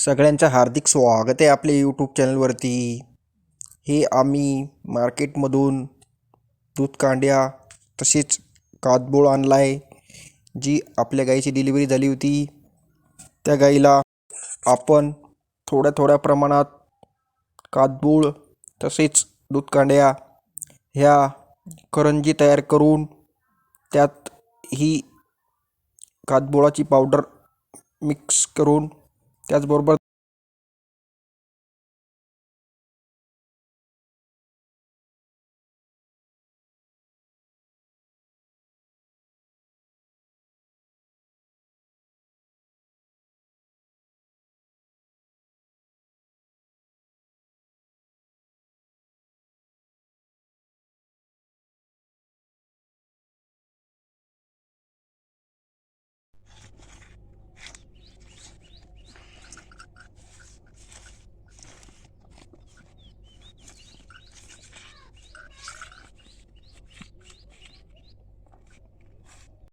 सगळ्यांचं हार्दिक स्वागत आहे आपल्या यूट्यूब चॅनलवरती हे आम्ही मार्केटमधून दूध कांड्या तसेच कातबोळ आणला आहे जी आपल्या गाईची डिलिव्हरी झाली होती. त्या गाईला आपण थोड्या थोड्या प्रमाणात कातबोळ तसेच दूध कांड्या ह्या करंजी तयार करून त्यात ही कातबोळाची पावडर मिक्स करून त्याचबरोबर